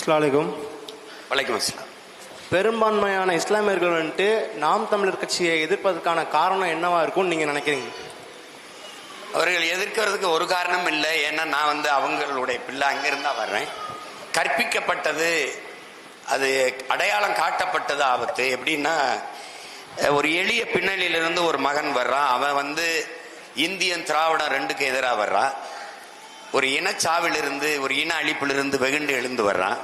அஸ்லாலிகும் வலைக்கம் அஸ்லாம் பெரும்பான்மையான இஸ்லாமியர்கள் வந்துட்டு நாம் தமிழர் கட்சியை எதிர்ப்பதற்கான காரணம் என்னவா இருக்கும்னு நீங்க நினைக்கிறீங்க? அவர்கள் எதிர்க்கிறதுக்கு ஒரு காரணம் இல்லை. ஏன்னா நான் வந்து அவங்களுடைய பிள்ளை அங்கிருந்தா வர்றேன். கற்பிக்கப்பட்டது அது அடையாளம் காட்டப்பட்டது ஆபத்து. எப்படின்னா ஒரு எளிய பின்னணியிலிருந்து ஒரு மகன் வர்றான். அவன் வந்து இந்தியன் திராவிடம் ரெண்டுக்கு எதிராக வர்றான். ஒரு இனச்சாவிலிருந்து ஒரு இன அழிப்பிலிருந்து வெகுண்டு எழுந்து வர்றான்.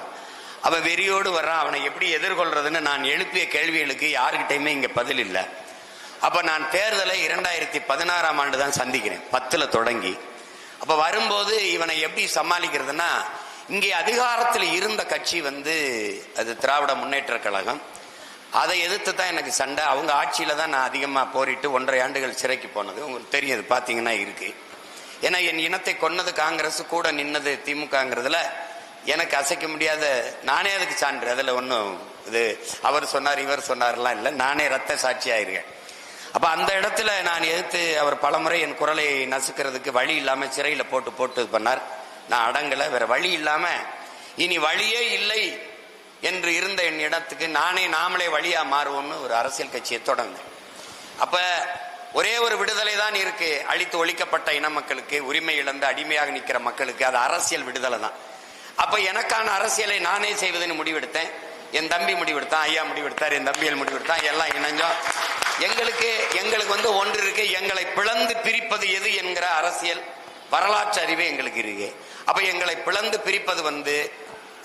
அவன் வெறியோடு வர்றான். அவனை எப்படி எதிர்கொள்றதுன்னு நான் எழுப்பிய கேள்விகளுக்கு யாருக்கிட்டையுமே இங்கே பதில் இல்லை. அப்போ நான் தேர்தலை இரண்டாயிரத்தி பதினாறாம் ஆண்டு தான் சந்திக்கிறேன். பத்தில் தொடங்கி. அப்போ வரும்போது இவனை எப்படி சமாளிக்கிறதுனா இங்கே அதிகாரத்தில் இருந்த கட்சி வந்து அது திராவிட முன்னேற்ற கழகம். அதை எதிர்த்து தான் எனக்கு சண்டை. அவங்க ஆட்சியில் தான் நான் அதிகமாக போரிட்டு ஒன்றரை ஆண்டுகள் சிறைக்கு போனது. உங்களுக்கு தெரியும் அது பார்த்தீங்கன்னா இருக்குது ஏன்னா என் இனத்தை கொன்னது காங்கிரஸ் கூட நின்னது திமுகங்கிறதுல எனக்கு அசைக்க முடியாத நானே அதுக்கு சான்று. அதில் ஒன்றும் இது அவர் சொன்னார் இவர் சொன்னார்லாம் இல்லை. நானே ரத்த சாட்சியாயிருக்கேன். அப்போ அந்த இடத்துல நான் எதிர்த்து அவர் பலமுறை என் குரலை நசுக்கிறதுக்கு வழி இல்லாமல் சிறையில் போட்டு போட்டு இது பண்ணார். நான் அடங்கலை வேற வழி இல்லாமல் இனி வழியே இல்லை என்று இருந்த என் இடத்துக்கு நானே நாமளே வழியாக மாறுவோம்னு ஒரு அரசியல் கட்சியை தொடர்ந்தேன். அப்போ ஒரே ஒரு விடுதலை தான் இருக்கு. அழித்து ஒழிக்கப்பட்ட இன மக்களுக்கு உரிமை இழந்து அடிமையாக நிற்கிற மக்களுக்கு அது அரசியல் விடுதலை தான். அப்ப எனக்கான அரசியலை நானே செய்வதுன்னு முடிவெடுத்தேன். என் தம்பி முடிவெடுத்தான் ஐயா முடிவெடுத்தார் என் தம்பியல் முடிவெடுத்தான் எல்லாம் இணைஞ்சோம். எங்களுக்கு எங்களுக்கு வந்து ஒன்று இருக்கு எங்களை பிளந்து பிரிப்பது எது என்கிற அரசியல் வரலாற்று அறிவே எங்களுக்கு இருக்கு. அப்ப எங்களை பிளந்து பிரிப்பது வந்து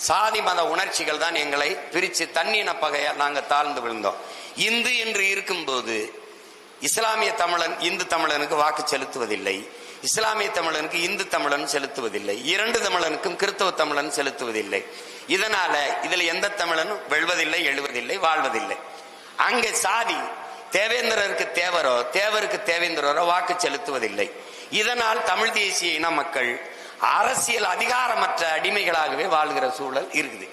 சாதி மத உணர்ச்சிகள் தான் எங்களை பிரித்து தண்ணின பகையாக நாங்கள் தாழ்ந்து விழுந்தோம். இந்து என்று இருக்கும்போது இஸ்லாமிய தமிழன் இந்து தமிழனுக்கு வாக்கு செலுத்துவதில்லை. இஸ்லாமிய தமிழனுக்கு இந்து தமிழன் செலுத்துவதில்லை. இரண்டு தமிழனுக்கும் கிறிஸ்தவ தமிழன் செலுத்துவதில்லை. இதனால இதுல எந்த தமிழனும் வெல்வதில்லை எழுவதில்லை வாழ்வதில்லை. அங்க சாதி தேவேந்திரருக்கு தேவரோ தேவருக்கு தேவேந்திரரோ வாக்கு செலுத்துவதில்லை. இதனால் தமிழ் தேசிய இன மக்கள் அரசியல் அதிகாரமற்ற அடிமைகளாகவே வாழ்கிற சூழல் இருக்குது.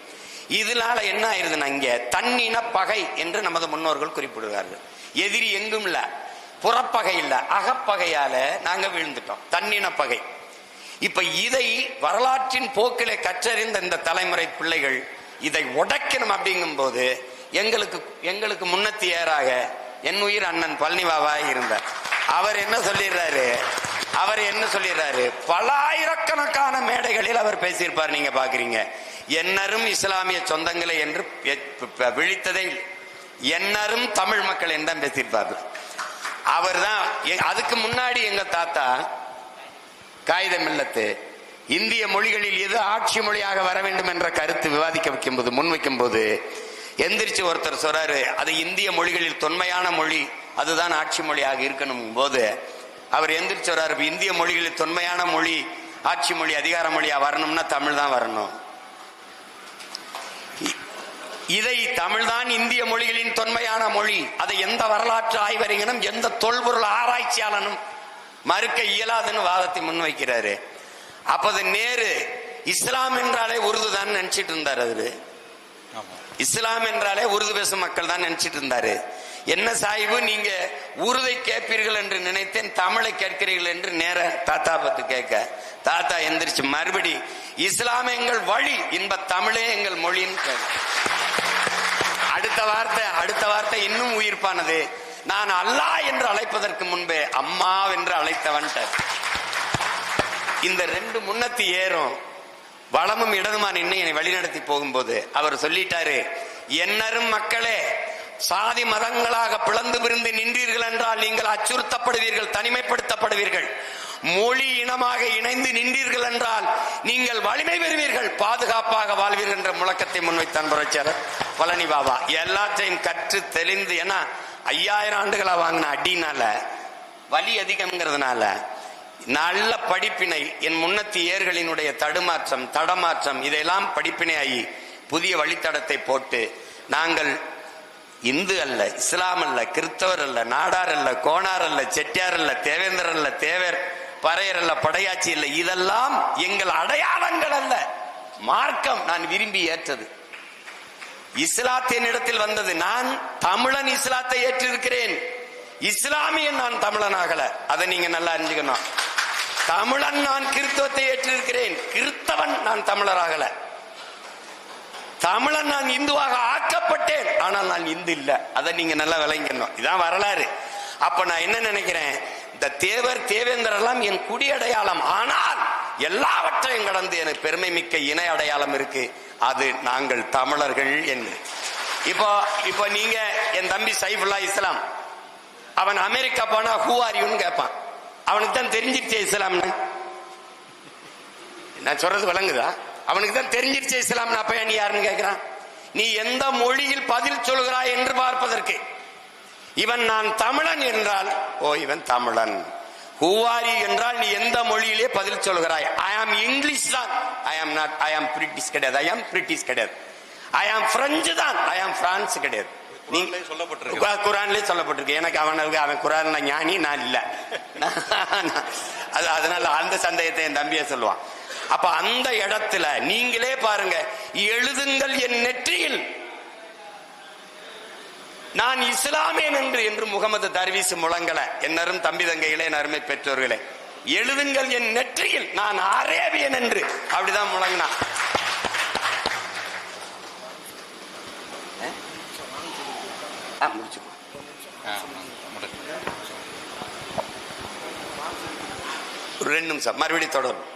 இதனால என்ன ஆயிருதுன்னா இங்க தன்னின பகை என்று நமது முன்னோர்கள் குறிப்பிடுவார்கள் எதிரி எங்கும் இல்ல. புறப்பகை இல்ல. அகப்பகையால நாங்க விழுந்துட்டோம். தன்னின பகை. இப்ப இதை வரலாற்றின் போக்கில கற்றறிந்த இந்த தலைமுறை பிள்ளைகள் இதை உடைக்கணும் அப்படிங்கும் போது எங்களுக்கு எங்களுக்கு முன்னத்தி ஏறாக என் உயிர் அண்ணன் பழனிவாவா இருந்தார். அவர் என்ன சொல்லிடுறாரு? அவர் என்ன சொல்லிடுறாரு? பல ஆயிரக்கணக்கான மேடைகளில் அவர் பேசியிருப்பார் நீங்க பாக்குறீங்க என்னரும் இஸ்லாமிய சொந்தங்களை என்று விழித்ததை என்னரும் தமிழ் மக்கள் என்ன தான் பேசியிருப்பார்கள். அவர் தான் அதுக்கு முன்னாடி எங்க தாத்தா காகிதம் இல்லத்து இந்திய மொழிகளில் எது ஆட்சி மொழியாக வர வேண்டும் என்ற கருத்து விவாதிக்க வைக்கும்போது முன்வைக்கும் போது எந்திரிச்சு ஒருத்தர் சொல்றாரு அது இந்திய மொழிகளில் தொன்மையான மொழி அதுதான் ஆட்சி மொழியாக இருக்கணும் போது அவர் எந்திரிச்சு வர்றாரு இந்திய மொழிகளில் தொன்மையான மொழி ஆட்சி மொழி அதிகார மொழியா வரணும்னா தமிழ் தான் வரணும். இதை தமிழ்தான் இந்திய மொழிகளின் தொன்மையான மொழி. அதை எந்த வரலாற்று ஆய்வறிஞனும் எந்த தொல்பொருள் ஆராய்ச்சியாளனும் மறுக்க இயலாதுன்னு வாதத்தை முன்வைக்கிறாரு. அப்போது நேரு இஸ்லாம் என்றாலே உருது தான் நினைச்சிட்டு இருந்தார் அவரு. இஸ்லாம் என்றாலே உருது பேசும் மக்கள் தான் நினைச்சிட்டு இருந்தாரு. என்ன சாஹிபு நீங்க உருதை கேட்பீர்கள் என்று நினைத்தேன் தமிழை கேட்கிறீர்கள் என்று நேர தாத்தா பத்து கேட்க. தாத்தா எந்திரிச்சு மறுபடி இஸ்லாம் எங்கள் வழி இன்ப தமிழே எங்கள் மொழின்னு கேட்க. அடுத்த வார்த்தை அடுத்த வார்த்தை இன்னும் உயிர்ப்பானது. நான் அல்லா என்று அழைப்பதற்கு முன்பே அம்மா என்று அழைத்தவன் இந்த ரெண்டு முன்னத்தி ஏறும். வளமும் இடதுமா நின்று என்னை வழிநடத்தி போகும்போது அவர் சொல்லிட்டாரு என்னரும் மக்களே சாதி மதங்களாக பிளந்து பிரிந்து நின்றீர்கள் என்றால் நீங்கள் அச்சுறுத்தப்படுவீர்கள் தனிமைப்படுத்தப்படுவீர்கள். மொழி இனமாக இணைந்து நின்றீர்கள் என்றால் நீங்கள் வலிமை பெறுவீர்கள் பாதுகாப்பாக வாழ்வீர்கள் என்ற முழக்கத்தை முன்வைத்தான் புரட்சியாளர் பழனி பாபா. எல்லாத்தையும் கற்று தெளிந்து ஏன்னா ஐயாயிரம் ஆண்டுகளா வாங்கின அடினால வலி அதிகம்ங்கிறதுனால நல்ல படிப்பினை என் முன்னத்தி ஏர்களினுடைய தடுமாற்றம் தடமாற்றம் இதையெல்லாம் படிப்பினை ஆகி புதிய வழித்தடத்தை போட்டு நாங்கள் இந்து அல்ல இஸ்லாம் அல்ல கிறிஸ்தவர் அல்ல நாடார் அல்ல கோணார் அல்ல செட்டியார் அல்ல தேவேந்தர் அல்ல தேவர் பறையர் அல்ல படையாச்சி அல்ல இதெல்லாம் எங்கள் அடையாளங்கள் அல்ல. மார்க்கம் நான் விரும்பி ஏற்றது. இஸ்லாத்தின் இடத்தில் வந்தது நான் தமிழன் இஸ்லாத்தை ஏற்றிருக்கிறேன். இஸ்லாமியன் நான் தமிழனாகல அதை நீங்க நல்லா அறிஞ்சுக்கணும். தமிழன் நான் கிறிஸ்தவத்தை ஏற்றிருக்கிறேன். கிறிஸ்தவன் நான் தமிழராகல. தமிழன் நான் இந்துவாக ஆக்கப்பட்டேன் ஆனால் நான் இந்து இல்ல. அதை நீங்க நல்லா விளங்கணும் இதான் வரலாறு. அப்ப நான் என்ன நினைக்கிறேன்? இந்த தேவர் தேவேந்திரெல்லாம் என் குடி அடையாளம். ஆனால் எல்லாவற்றையும் கடந்து எனக்கு பெருமை மிக்க இணை அடையாளம் இருக்கு. அது நாங்கள் தமிழர்கள் என்று. இப்போ இப்போ நீங்க என் தம்பி சைஃபுல்லா இஸ்லாம். அவன் அமெரிக்கா போனா ஹூ ஆர் யூன்னு கேட்பான். அவனுக்கு தான் தெரிஞ்சிருச்சே இஸ்லாம்னு. நான் சொல்றது விளங்குதா? அவனுக்கு தான் தெரிஞ்சிருச்சே இஸ்லாம்னு அப்ப நீ யாருன்னு கேட்கிறான்? நீ எந்த மொழியில் பதில் சொல்கிறாய் என்று பார்ப்பதற்கு. இவன் நான் தமிழன் என்றால் ஓ இவன் தமிழன். ஹூவாரி என்றால் நீ எந்த மொழியிலே பதில் சொல்கிறாய்? ஐ ஆம் இங்கிலீஷ் தான். ஐ ஆம் நாட் ஐ ஆம் பிரிட்டிஷ் கிடையாது. ஐ ஆம் பிரிட்டிஷ் கிடையாது. ஐ ஆம் பிரெஞ்சு தான். ஐ ஆம் பிரான்ஸ் கிடையாது. நீ சொல்லப்பட்டிருக்கு. குரான்லயே சொல்லப்பட்டிருக்கு. எனக்கு அவனுக்கு அவன் குரான் ஞானி நான் இல்ல. அது அதனால அந்த சந்தேகத்தை என் தம்பிய சொல்லுவான். அப்ப அந்த இடத்துல நீங்களே பாருங்க எழுதுங்கள் என் நெற்றியில். நான் இஸ்லாமியன் என்று என்று முகமது தர்வீஸ் முழங்கல. என்னரும் தம்பி தங்கைகளே அருமை பெற்றோர்களே எழுதுங்கள் என் நெற்றியில். நான் அரேபியன் என்று. அப்படிதான் முழங்கினான். ஒரு ரெண்டு நிமிஷம். மறுபடியும் தொடரும்.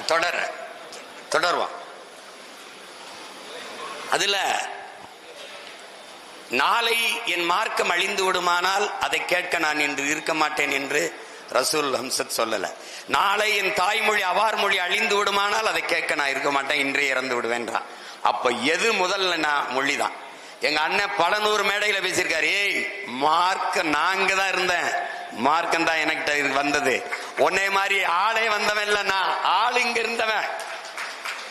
தொடர. தொடர்வான் அதுல நாளை என் மார்க்கம் அழிந்து விடுமானால் அதை கேட்க நான் இன்று இருக்க மாட்டேன் என்று ரசூல் ஹம்சத் சொல்லல. நாளை என் தாய்மொழி அவார் மொழி அழிந்து விடுமானால் அதை கேட்க நான் இருக்க மாட்டேன் இன்றே இறந்து விடுவேன்றான். அப்ப எது முதல்ல நான் மொழிதான்? எங்க அண்ணன் பல நூறு மேடையில பேசியிருக்காரு ஏய் மார்க்க நாங்க தான் இருந்தேன். மார்க்கம் தான் எனக்கு வந்தது. உன்னை மாதிரி ஆளே வந்தவன் இல்ல நான் ஆள் இங்க இருந்தவன்.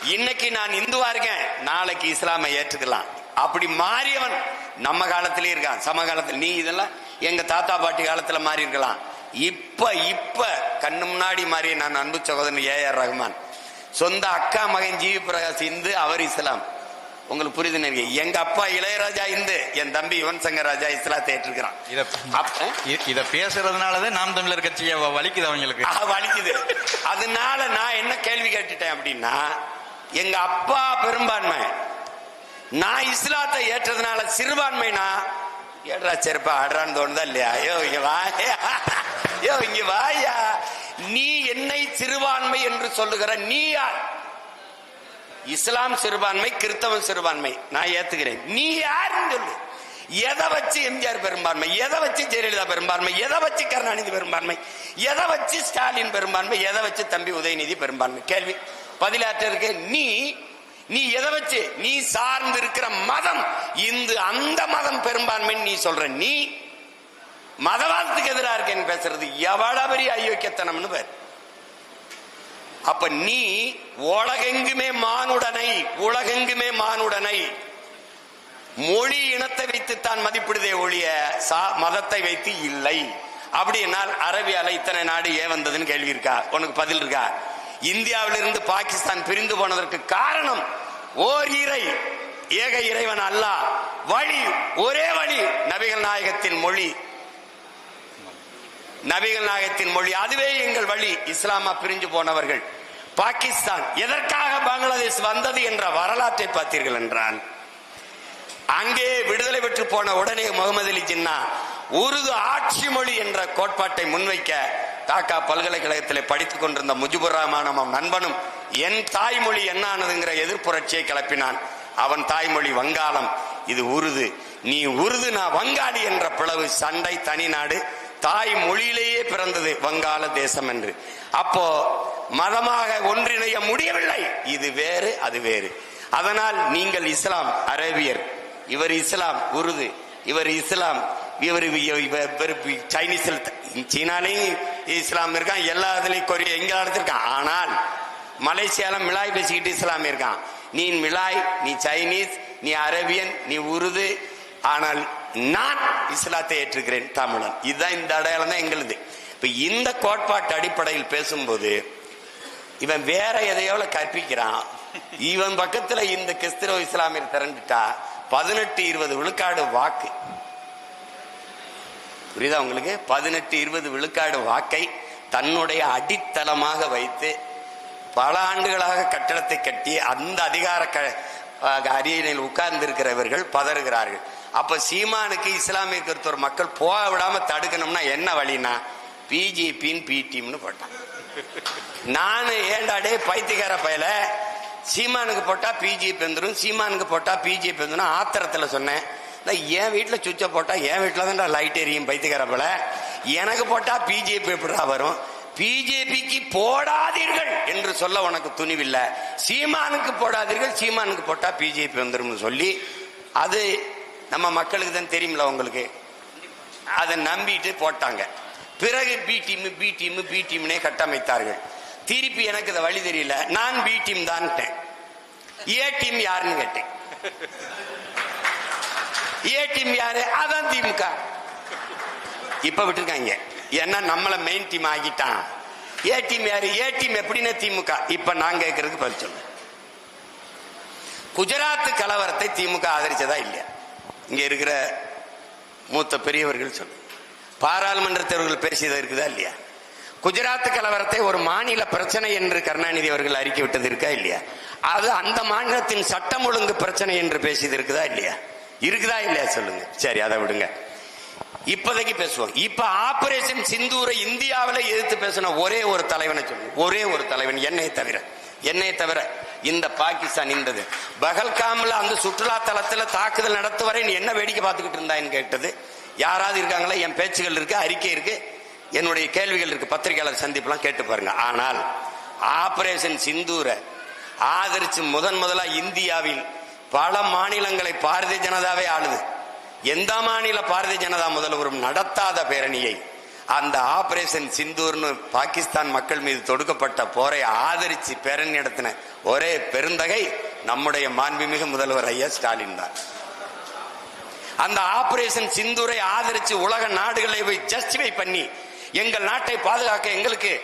இன்னைக்கு நான் இந்துவா இருக்கேன். நாளைக்கு இஸ்லாமை ஏற்றுக்கலாம். அப்படி மாறியவன் நம்ம காலத்திலே இருக்கான். சமகாலத்தில் நீ இதெல்லாம் எங்க தாத்தா பாட்டி காலத்துல மாறி இருக்கலாம். இப்ப இப்ப கண்ணு முன்னாடி மாறிய நான் அன்பு சகோதரன் ஏ ஆர் ரஹ்மான் சொந்த அக்கா மகன் ஜீவி பிரகாஷ் இந்து அவர் இஸ்லாம். உங்களுக்கு புரியுது நினைக்கிறேன். எங்க அப்பா இளையராஜா இந்து என் தம்பி யுவன் சங்கர் ராஜா இஸ்லாத்தை ஏற்றிருக்கிறான். இத பேசுறதுனாலதான் நாம் தமிழர் கட்சியை வலிக்குது அவங்களுக்கு. வலிக்குது. அதனால நான் என்ன கேள்வி கேட்டுட்டேன் அப்படின்னா எங்க அப்பா பெரும்பான்மை. நான் இஸ்லாத்தை ஏற்றதுனால சிறுபான்மைனா ஏடுறா செருப்பா ஆடுறான்னு தோணுதா இல்லையா? ஐயோ இங்க வாயா. ஐயோ இங்க வாயா. நீ என்னை சிறுபான்மை என்று சொல்லுகிற நீ யார்? இஸ்லாம் சிறுபான்மை கிறிஸ்தவம் சிறுபான்மை. நான் ஏத்துக்கிறேன். நீ யாருன்னு சொல்லு. எதை வச்சு எம்ஜிஆர் பெரும்பான்மை எதை வச்சு ஜெயலலிதா பெரும்பான்மை எதை வச்சு கருணாநிதி பெரும்பான்மை எதை வச்சு ஸ்டாலின் பெரும்பான்மை எதை வச்சு தம்பி உதயநிதி பெரும்பான்மை? கேள்வி. பதிலாற்ற இருக்கு. நீ நீ எதை வச்சு நீ சார்ந்து இருக்கிற மதம் இந்து அந்த மதம் பெரும்பான்மைன்னு நீ சொல்ற. நீ மதவாதத்துக்கு எதிராக இருக்கேன்னு பேசுறது எவ்வளவு பெரிய அயோக்கியத்தனம்னு பேர். அப்ப நீ உலகெங்குமே மானுடனை உலகெங்குமே மானுடனை. மொழி இனத்தை வைத்து தான் மதிப்பிடுதே ஒழிய சா- மதத்தை வைத்து இல்லை. அப்படின்னால் அரபியால இத்தனை நாடு ஏன் வந்ததுன்னு கேள்வி இருக்கா? உனக்கு பதில் இருக்கா? இந்தியாவிலிருந்து பாகிஸ்தான் பிரிந்து போனதற்கு காரணம் ஓர் இறை ஏக இறைவன் அல்லாஹ் வழி ஒரே வழி நபிகள் நாயகத்தின் மொழி. நபிகள் நாயகத்தின் மொழி அதுவே எங்கள் வழி இஸ்லாமா பிரிஞ்சு போனவர்கள். பாகிஸ்தான் எதற்காக பங்களாதேஷ் வந்தது என்ற வரலாற்றை பார்த்தீர்கள் என்றால் அங்கே விடுதலை பெற்று போன உடனே முகமது அலி ஜின்னா உருது ஆட்சி மொழி என்ற கோட்பாட்டை முன்வைக்க டாக்கா பல்கலைக்கழகத்தில் படித்துக் கொண்டிருந்த முஜிபுர் ரஹ்மானும் நண்பனும் என் தாய்மொழி என்ன ஆனதுங்கிற எதிர்ப்புரட்சியை கிளப்பினான். அவன் தாய்மொழி வங்காளம். இது உருது. நீ உருது நான் வங்காளி என்ற பிளவு சண்டை தனி நாடு. தாய் மொழியிலேயே பிறந்தது வங்காள தேசம் என்று. அப்போ மதமாக ஒன்றிணைய முடியவில்லை. இது வேறு அது வேறு. அதனால் நீங்கள் இஸ்லாம் அரேபியர் இவர் இஸ்லாம் உருது இவர் இஸ்லாம் இவர் இவர் இவர் சைனீஸில் சீனாலையும் இஸ்லாம் இருக்கான் எல்லா இதுலையும் கொரிய எங்க இருக்கான். ஆனால் மலேசியால மிலாய் பேசிக்கிட்டு இஸ்லாம் இருக்கான். நீ மிலாய் நீ சைனீஸ் நீ அரேபியன் நீ உருது. ஆனால் நான் இஸ்லாத்தை ஏற்றுக்கிறேன் தமிழன். இதுதான் இந்த அடையாளம் தான் எங்களுது. இப்ப இந்த கோட்பாட்டு அடிப்படையில் பேசும்போது இவன் வேற எதையோல கற்பிக்கிறான். இவன் பக்கத்துல இந்த கிறிஸ்தவ இஸ்லாமியர் திரண்டுட்டா பதினெட்டு இருபது விழுக்காடு வாக்கு. புரியுதா உங்களுக்கு? பதினெட்டு இருபது விழுக்காடு வாக்கை தன்னுடைய அடித்தளமாக வைத்து பல ஆண்டுகளாக கட்டடத்தை கட்டி அந்த அதிகார க அரியணையில் உட்கார்ந்து இருக்கிறவர்கள் பதறுகிறார்கள். அப்ப சீமானுக்கு இஸ்லாமிய கருத்துவர் மக்கள் போக விடாம தடுக்கணும்னா என்ன வழினா பிஜேபின்னு பிடிஎம்னு போட்டான் நான் ஏண்டாடே பைத்தியக்கார பயல? சீமானுக்கு போட்டா பிஜேபி வந்துடும் சீமானுக்கு போட்டா பிஜேபி பெந்துரும் ஆத்திரத்துல சொன்னேன். நான் என் வீட்டுல சுவிட்சை போட்டா என் வீட்டுல தான் லைட் எரியும் பைத்தியக்கார போல எனக்கு போட்டா பிஜேபி எப்படா வரும். பிஜேபிக்கு போடாதீர்கள் என்று சொல்ல உனக்கு துணிவில்லை. சீமானுக்கு போடாதீர்கள் சீமானுக்கு போட்டா பிஜேபி வந்துடும் சொல்லி அது நம்ம மக்களுக்கு தான் தெரியுமில்ல உங்களுக்கு. அதை நம்பிட்டு போட்டாங்க. பிறகு B team B team B டீம்னே கட்டமைத்தார்கள். திருப்பி எனக்கு இந்த வழி தெரியல. நான் பி டீம் தான் ஏ டீம் யாருன்னு கேட்டேன். ஏ டீம் யாரு? அதான் திமுக. இப்ப விட்டுருக்காங்க. ஏன்னா நம்மள மெயின் டீம் ஆகிட்டான் ஏ டீம் யாரு? ஏ டீம் எப்படின்னு திமுக. இப்ப நான் கேட்கறதுக்கு பதில் சொல்லு. குஜராத் கலவரத்தை திமுக ஆதரிச்சதா இல்லையா? இங்க இருக்கிற மூத்த பெரியவர்கள் சொல்லுங்க பாராளுமன்ற தேர்வுகள் பேசியது இருக்குதா இல்லையா? குஜராத் கலவரத்தை ஒரு மாநில பிரச்சனை என்று கருணாநிதி அவர்கள் அறிக்கை விட்டது இருக்கா இல்லையா? அது அந்த மாநிலத்தின் சட்டம் ஒழுங்கு பிரச்சனை என்று பேசியது இருக்குதா இல்லையா? இருக்குதா இல்லையா சொல்லுங்க. சரி அதை விடுங்க. இப்போதைக்கு பேசுவோம். இப்ப ஆபரேஷன் சிந்தூரை இந்தியாவில் எதிர்த்து பேசின ஒரே ஒரு தலைவனை சொல்லு ஒரே ஒரு தலைவன் என்னை தவிர. என்னை தவிர இந்த பாகிஸ்தான் இந்தது பகல்காமில் அந்த சுற்றுலா தளத்தில் தாக்குதல் நடத்துவரை நீ என்ன வேடிக்கை பார்த்துக்கிட்டு இருந்தான்னு கேட்டது? யாராவது இருக்காங்களா? என் பேச்சுகள் இருக்கு அறிக்கை இருக்கு. என்னுடைய கேள்விகள் இருக்கு. பத்திரிகையாளர் சந்திப்புலாம் கேட்டு பாருங்க. ஆனால் ஆபரேஷன் சிந்தூரை ஆதரிச்சு முதன் முதலா இந்தியாவில் பல மாநிலங்களை பாரதிய ஜனதாவே ஆளுது. எந்த மாநில பாரதிய ஜனதா முதல்வரும் நடத்தாத பேரணியை அந்த ஆபரேஷன் சிந்தூர்னு பாகிஸ்தான் மக்கள் மீது தொடுக்கப்பட்ட போரை ஆதரிச்சு பேரணி நடத்தின ஒரே பெருந்தகை நம்முடைய மாண்புமிகு முதல்வர் ஐயா ஸ்டாலின் தான். அந்த ஆபரேஷன் சிந்துரை ஆதரிச்சு உலக நாடுகளை போய் ஜஸ்டிஃபை பண்ணி எங்கள் நாட்டை பாதுகாக்க எங்களுக்கு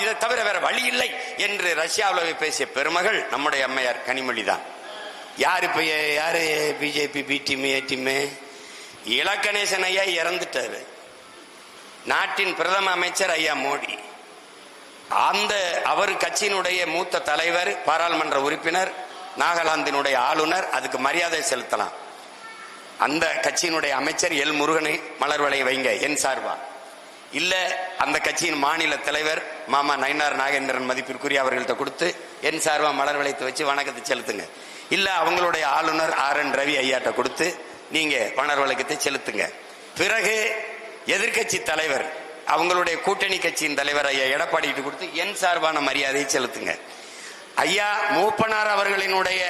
இதை தவிர வேற வழி இல்லை என்று ரஷ்யாவில் பேசிய பெருமகள் நம்முடைய அம்மையார் கனிமொழி தான். யார் இப்ப யார்? யாரு BJP B team A team Ilaganesan ஐயா இறந்துட்டாரு. நாட்டின் பிரதம அமைச்சர் ஐயா மோடி. அந்த அவர் கட்சியினுடைய மூத்த தலைவர் பாராளுமன்ற உறுப்பினர் நாகாலாந்தினுடைய ஆளுநர் அதுக்கு மரியாதை செலுத்தலாம். அந்த கட்சியினுடைய அமைச்சர் எல் முருகனை மலர் வளைய வைங்க என் சார்பா. இல்ல அந்த கட்சியின் மாநில தலைவர் மாமா நயினார் நாகேந்திரன் மதிப்பிற்குரிய அவர்கள்ட்ட கொடுத்து என் சார்பா மலர் வளையத்தை வச்சு வணக்கத்தை செலுத்துங்க. இல்ல அவங்களுடைய ஆளுநர் ஆர் என் ரவி ஐயாட்ட கொடுத்து நீங்க மலர் வழக்கத்தை செலுத்துங்க. பிறகு எதிர்க்கட்சி தலைவர் அவங்களுடைய கூட்டணி கட்சியின் தலைவர் ஐயா எடப்பாடி கொடுத்து என் சார்பான மரியாதையை செலுத்துங்க. ஐயா மூப்பனார் அவர்களினுடைய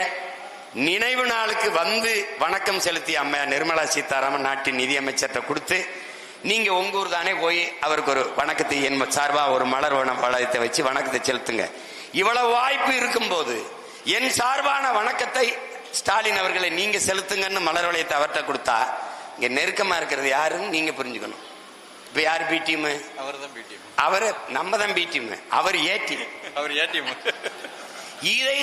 நினைவு நாளுக்கு வந்து வணக்கம் செலுத்திய அம்மா நிர்மலா சீதாராமன் நாட்டின் நிதியமைச்சர்கிட்ட கொடுத்து நீங்க உங்க ஊர் தானே போய் அவருக்கு ஒரு வணக்கத்தை என் சார்பா ஒரு மலர் வன வளையத்தை வச்சு வணக்கத்தை செலுத்துங்க. இவ்வளவு வாய்ப்பு இருக்கும்போது என் சார்பான வணக்கத்தை ஸ்டாலின் அவர்களை நீங்க செலுத்துங்கன்னு மலர் வளையத்தை அவர்கிட்ட கொடுத்தா இங்க நெருக்கமா இருக்கிறது யாருன்னு நீங்க புரிஞ்சுக்கணும். இப்ப யார் பி டீம் அவர் தான் பிடிஎம் அவரு நம்ம தான் பி டீம் அவர் ஏ டீம் அவர் ஏடிஎம் இதை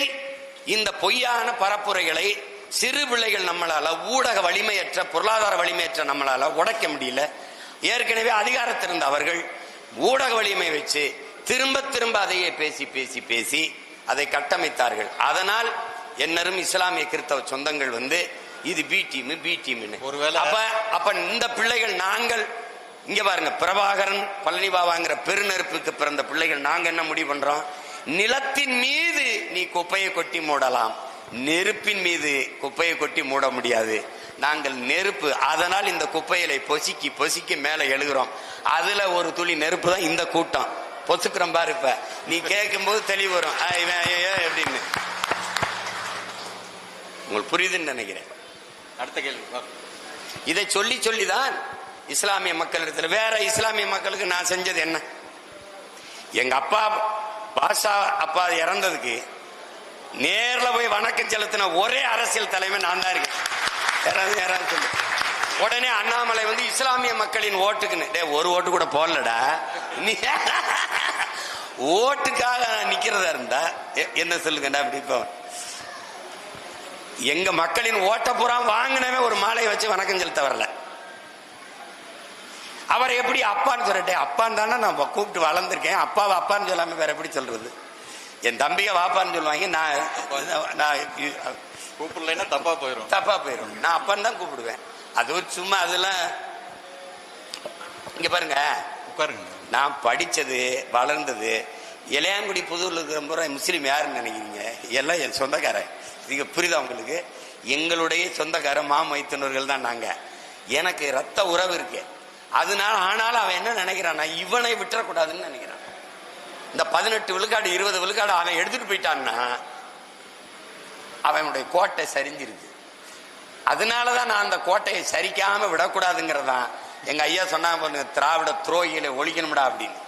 இந்த பொய்யான பரப்புரைகளை சிறு பிள்ளைகள் நம்மளால ஊடக வலிமையற்ற பொருளாதார வலிமையற்ற நம்மளால உடைக்க முடியல. ஏற்கனவே அதிகாரத்திருந்த அவர்கள் ஊடக வலிமை வச்சு திரும்ப திரும்ப அதையே பேசி பேசி பேசி அதை கட்டமைத்தார்கள். அதனால் என்னரும் இஸ்லாமிய கிறிஸ்தவ சொந்தங்கள் வந்து இது பி டீம் பி டீம்னு ஒருவேளை- அப்ப அப்ப இந்த பிள்ளைகள் நாங்கள் இங்க பாருங்க பிரபாகரன் பழனி பாபாங்கிற பெருநெருப்புக்கு பிறந்த பிள்ளைகள் நாங்க என்ன முடிவு பண்றோம்? நிலத்தின் மீது நீ குப்பையை கொட்டி மூடலாம். நெருப்பின் மீது குப்பையை கொட்டி மூட முடியாது. நாங்கள் நெருப்பு. அதனால் இந்த குப்பைகளை பொசுக்கி பொசுக்கி மேல எழுகிறோம். அதுல ஒரு துளி நெருப்பு தான் இந்த கூட்டம். பொசுக்கிறோம் பாரு இப்ப. நீ கேட்கும் போது தெளிவு வரும். அப்படின்னு உங்களுக்கு புரியுதுன்னு நினைக்கிறேன். அடுத்த கேள்வி. இதை சொல்லி சொல்லிதான் இஸ்லாமிய மக்களிடத்தில் வேற இஸ்லாமிய மக்களுக்கு நான் செஞ்சது என்ன? எங்க அப்பா பாஷா அப்பா இறந்ததுக்கு நேரில் போய் வணக்கம் செலுத்தின ஒரே அரசியல் தலைமை நான் தான் இருக்கேன். யாராவது யாராவது சொல்லு. உடனே அண்ணாமலை வந்து இஸ்லாமிய மக்களின் ஓட்டுக்குன்னு. டே ஒரு ஓட்டு கூட போடலடா. நீ ஓட்டுக்காக நிக்கிறதா இருந்தா என்ன சொல்லுங்கடா அப்படி இப்போ. எங்க மக்களின் ஓட்ட புறம் வாங்கினவே ஒரு மாலை வச்சு வணக்கம் செலுத்த வரல. அவரை எப்படி அப்பான்னு சொல்லிட்டேன். அப்பான்னு தானே நான் கூப்பிட்டு வளர்ந்துருக்கேன். அப்பாவை அப்பான்னு சொல்லாம வேற எப்படி சொல்றது? என் தம்பியை வாப்பான்னு சொல்லுவாங்க. நான் நான் கூப்பிடலைன்னா தப்பா போயிடும் தப்பா போயிடும் நான் அப்பன்னு தான் கூப்பிடுவேன். அது ஒரு சும்மா அதெல்லாம் இங்க பாருங்க. உட்காருங்க. நான் படிச்சது வளர்ந்தது இளையான்குடி புதூர்ல இருக்கிற பூரா முஸ்லீம் யாருன்னு நினைக்கிறீங்க? எல்லாம் என் சொந்தக்காரன். இது புரியுதா உங்களுக்கு? எங்களுடைய சொந்தக்கார மாமைத்தினர்கள் தான் நாங்க. எனக்கு ரத்த உறவு இருக்கு. அதனால ஆனாலும் அவன் என்ன நினைக்கிறான்னா இவனை விட்டுறக்கூடாதுன்னு நினைக்கிறான். இந்த பதினெட்டு விழுக்காடு இருபது விழுக்காடு அவன் எடுத்துட்டு போயிட்டான்னா அவனுடைய கோட்டை சரிஞ்சிருக்கு அதனாலதான் நான் அந்த கோட்டையை சரிக்காம விடக்கூடாதுங்கிறதான். எங்க ஐயா சொன்னாங்க திராவிட துரோகிகளை ஒழிக்கணும்டா அப்படின்னு.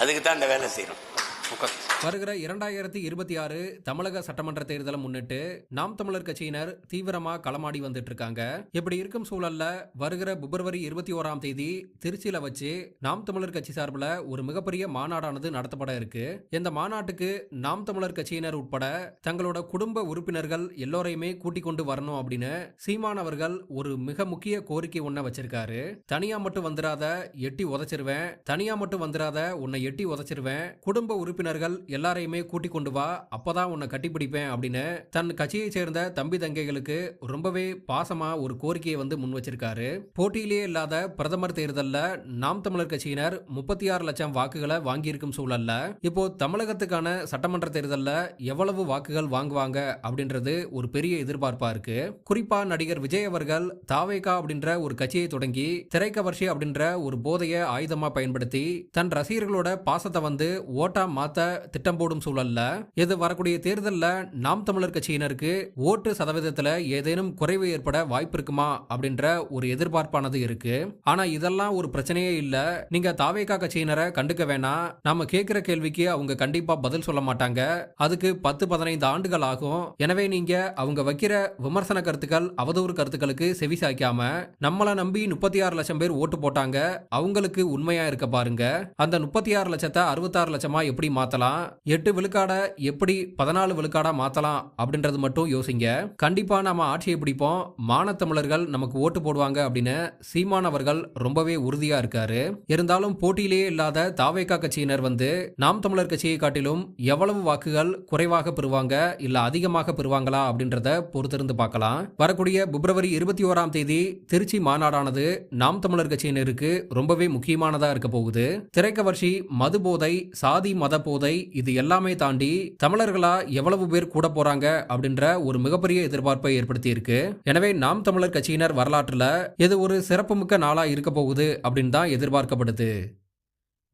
அதுக்கு தான் இந்த வேலை செய்யணும் வருகிற இரண்டாயிரத்தி இருபத்தி ஆறு தமிழக சட்டமன்ற தேர்தலை முன்னிட்டு நாம் தமிழர் கட்சியினர் தீவிரமா களமாடி வந்துட்டு இருக்காங்க இப்படி இருக்கும் சூழல்ல வருகிற பிப்ரவரி இருபத்தி ஓராம் தேதி திருச்சியில வச்சு நாம் தமிழர் கட்சி சார்பில் ஒரு மிகப்பெரிய மாநாடானது நடத்தப்பட இருக்கு. இந்த மாநாட்டுக்கு நாம் தமிழர் கட்சியினர் உட்பட தங்களோட குடும்ப உறுப்பினர்கள் எல்லோரையுமே கூட்டிக் கொண்டு வரணும் அப்படின்னு சீமான் அவர்கள் ஒரு மிக முக்கிய கோரிக்கை ஒன்ன வச்சிருக்காரு. தனியா மட்டும் வந்துடாத எட்டி உதச்சிருவேன் தனியா மட்டும் வந்துடாத உன்னை எட்டி உதச்சிருவேன் குடும்ப உறுப்பினர் உறுப்பினர்கள் எல்லாரையுமே கூட்டிக் கொண்டு வா அப்பதான் உன்னை கட்டிப்பிடிப்பேன் அப்படின்னு தன் கட்சியை சேர்ந்த தம்பி தங்கைகளுக்கு ரொம்பவே பாசமா ஒரு கோரிக்கையை வந்து முன் வச்சிருக்காரு. போட்டியிலேயே இல்லாத பிரதமர் தேர்தலில் நாம் தமிழர் கட்சியினர் முப்பத்தி ஆறு லட்சம் வாக்குகளை வாங்கியிருக்கும் சூழல்ல இப்போ தமிழகத்துக்கான சட்டமன்ற தேர்தல்ல எவ்வளவு வாக்குகள் வாங்குவாங்க அப்படின்றது ஒரு பெரிய எதிர்பார்ப்பா இருக்கு. குறிப்பா நடிகர் விஜய் அவர்கள் தாவேகா அப்படின்ற ஒரு கட்சியை தொடங்கி திரைக்கவர்ச்சி அப்படின்ற ஒரு போதைய ஆயுதமா பயன்படுத்தி தன் ரசிகர்களோட பாசத்தை வந்து ஓட்டா மாத்த திட்டம் போடும் சூழல்ல இது வரக்கூடிய தேர்தலில் நாம் தமிழர் கட்சியினருக்கு ஓட்டு சதவீதத்தில் ஏதேனும் குறைவு ஏற்பட வாய்ப்பு இருக்குமா அப்படின்ற ஒரு எதிர்பார்ப்பானது இருக்கு. ஆனா இதெல்லாம் ஒரு பிரச்சனையே இல்ல. நீங்க தாவேகா கட்சியினரை கண்டுக்க வேணாம் நாம கேட்கிற கேள்விக்கு அவங்க கண்டிப்பா பதில் சொல்ல மாட்டாங்க. அதுக்கு பத்து பதினைந்து ஆண்டுகள் ஆகும். எனவே நீங்க அவங்க வைக்கிற விமர்சன கருத்துக்கள் அவதூறு கருத்துக்களுக்கு செவி சாய்க்காம நம்மளை நம்பி முப்பத்தி ஆறு லட்சம் பேர் ஓட்டு போட்டாங்க. அவங்களுக்கு உண்மையா இருக்க பாருங்க. அந்த முப்பத்தி ஆறு லட்சத்தை அறுபத்தாறு லட்சமா எப்படி மாத்தலாம். எட்டு விழுக்காட எப்படி பதினாலு விழுக்காடா மாத்தலாம் அப்படின்றது மட்டும் யோசிங்க. கண்டிப்பா நாம ஆட்சியை பிடிப்போம். மானத்தமிழர்கள் நமக்கு ஓட்டு போடுவாங்க அப்படின்னு சீமான் அவர்கள் ரொம்பவே உறுதியா இருக்காரு. இருந்தாலும் போட்டியிலேயே இல்லாத தாவேகா கட்சியினர் வந்து நாம் தமிழர் கட்சியை காட்டிலும் எவ்வளவு வாக்குகள் குறைவாக பெறுவாங்க இல்ல அதிகமாக பெறுவாங்களா அப்படின்றத பொறுத்திருந்து பார்க்கலாம். வரக்கூடிய பிப்ரவரி இருபத்தி ஓராம் தேதி திருச்சி மாநாடானது நாம் தமிழர் கட்சியினருக்கு ரொம்பவே முக்கியமானதா இருக்க போகுது. திரைக்கவர்ச்சி மது போதை சாதி மத போதை இது எல்லாமே தாண்டி தமிழர்களா எவ்வளவு பேர் கூட போறாங்க அப்படின்ற ஒரு மிகப்பெரிய எதிர்பார்ப்பை ஏற்படுத்தி இருக்கு எனவே நாம் தமிழர் கட்சியினர் வரலாற்றுல இது ஒரு சிறப்புமிக்க நாளா இருக்க போகுது அப்படின்னு தான் எதிர்பார்க்கப்படுது.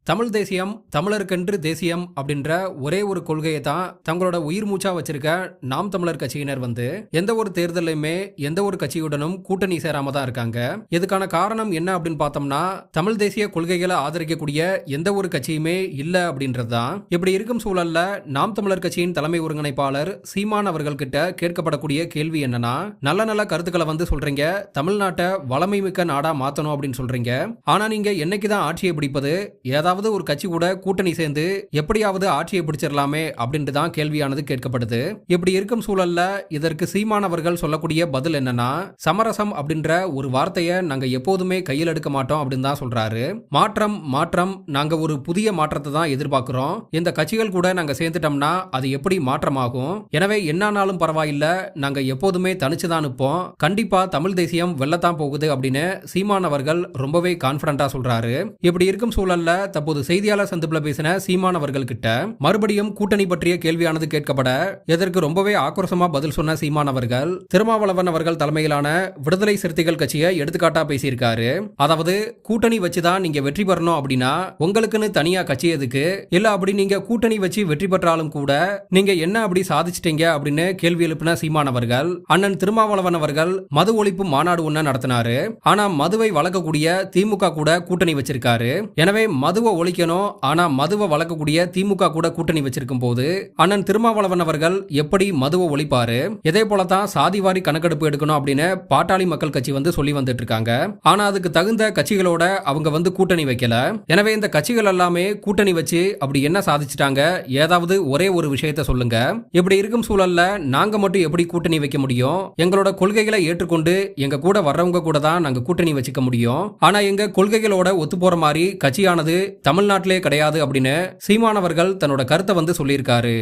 தமிழ் தேசியம் தமிழருக்கென்று தேசியம் அப்படின்ற ஒரே ஒரு கொள்கையை தான் தங்களோட உயிர் மூச்சா வச்சிருக்க நாம் தமிழர் கட்சியினர் வந்து எந்த ஒரு தேர்தலையுமே எந்த ஒரு கட்சியுடனும் கூட்டணி சேராம தான் இருக்காங்க. இதுக்கான காரணம் என்ன அப்படின்னு பார்த்தோம்னா தமிழ் தேசிய கொள்கைகளை ஆதரிக்கக்கூடிய எந்த ஒரு கட்சியுமே இல்ல அப்படின்றது தான். இப்படி இருக்கும் சூழல்ல நாம் தமிழர் கட்சியின் தலைமை ஒருங்கிணைப்பாளர் சீமான் அவர்கள் கிட்ட கேட்கப்படக்கூடிய கேள்வி என்னன்னா நல்ல நல்ல கருத்துக்களை வந்து சொல்றீங்க தமிழ்நாட்டை வளமை மிக்க நாடா மாத்தணும் அப்படின்னு சொல்றீங்க. ஆனா நீங்க என்னைக்கு தான் ஆட்சியை பிடிப்பது ஏதாவது ஒரு கட்சி கூட கூட்டணி சேர்ந்து எப்படியாவது ஆட்சியை பிடிச்சிடலாமே அப்படின்ட்டு தான் கேள்வியானது கேட்கப்படுது. இப்படி இருக்கும் சூழல்ல இதற்கு சீமானவர்கள் சொல்லக்கூடிய பதில் என்னன்னா சமரசம் அப்படின்ற ஒரு வார்த்தையை நாங்க எப்போதுமே கையில் எடுக்க மாட்டோம் அப்படின்னு தான் சொல்றாரு. மாற்றம் மாற்றம் நாங்க ஒரு புதிய மாற்றத்தை தான் எதிர்பார்க்கிறோம். இந்த கட்சிகள் கூட நாங்க சேர்ந்துட்டோம்னா அது எப்படி மாற்றமாகும்? எனவே என்னானாலும் பரவாயில்ல நாங்க எப்போதுமே தனிச்சு தான் நிற்போம். கண்டிப்பா தமிழ் தேசியம் வெள்ளத்தான் போகுது அப்படின்னு சீமானவர்கள் ரொம்பவே கான்பிடண்டா சொல்றாரு. இப்படி இருக்கும் சூழல்ல அப்போது செய்தியாளர் சந்திப்புல பேசின சீமான் அவர்கள்கிட்ட மறுபடியும் கூட்டணி பற்றிய கேள்வியானது கேட்கப்பட இதற்கு ரொம்பவே ஆக்ரோஷமா பதில் சொன்ன சீமான் அவர்கள் திருமாவளவன் அவர்கள் தலைமையிலான விடுதலை சிறுத்தைகள் கட்சியை எடுத்துக்காட்டா பேசியிருக்காரு. அதாவது கூட்டணி வச்சுதான் நீங்க வெற்றி பெறணும் அப்படின்னா உங்களுக்குன்னு தனியா கட்சி எதுக்கு? இல்ல அப்படி நீங்க கூட்டணி வச்சு வெற்றி பெற்றாலும் கூட நீங்க என்ன அப்படி சாதிச்சிட்டீங்க அப்படின்னு கேள்வி எழுப்பின சீமான் அவர்கள் அண்ணன் திருமாவளவன் அவர்கள் மது ஒழிப்பு மாநாடு ஒன்று நடத்தினாரு. ஆனா மதுவை வளர்க்கக்கூடிய திமுக கூட கூட்டணி வச்சிருக்காரு. எனவே மதுவை ஒழிக்கணும். ஆனா மதுவை வளர்க்கக்கூடிய திமுக கூட கூட்டணி வச்சிருக்கும் போது அண்ணன் திருமாவளவன் அவர்கள் எப்படி மதுவை ஒழிப்பாரு? இதே போலதான் சாதிவாரி கணக்கெடுப்பு எடுக்கணும் அப்படின்னு பாட்டாளி மக்கள் கட்சி வந்து சொல்லி வந்துட்டு இருக்காங்க. ஆனா அதுக்கு தகுந்த கட்சிகளோட அவங்க வந்து கூட்டணி வைக்கல. எனவே இந்த கட்சிகள் எல்லாமே கூட்டணி வச்சு அப்படி என்ன சாதிச்சிட்டாங்க? ஏதாவது ஒரே ஒரு விஷயத்த சொல்லுங்க. இப்படி இருக்கும் சூழல்ல நாங்க மட்டும் எப்படி கூட்டணி வைக்க முடியும்? எங்களோட கொள்கைகளை ஏற்றுக்கொண்டு எங்க கூட வர்றவங்க கூட தான் நாங்க கூட்டணி வச்சுக்க முடியும். ஆனா எங்க கொள்கைகளோட ஒத்து போற மாதிரி கட்சியானது தமிழ்நாட்டிலே கிடையாது அப்படின்னு சீமானவர்கள் தன்னோட கருத்தை வந்து சொல்லியிருக்காரு.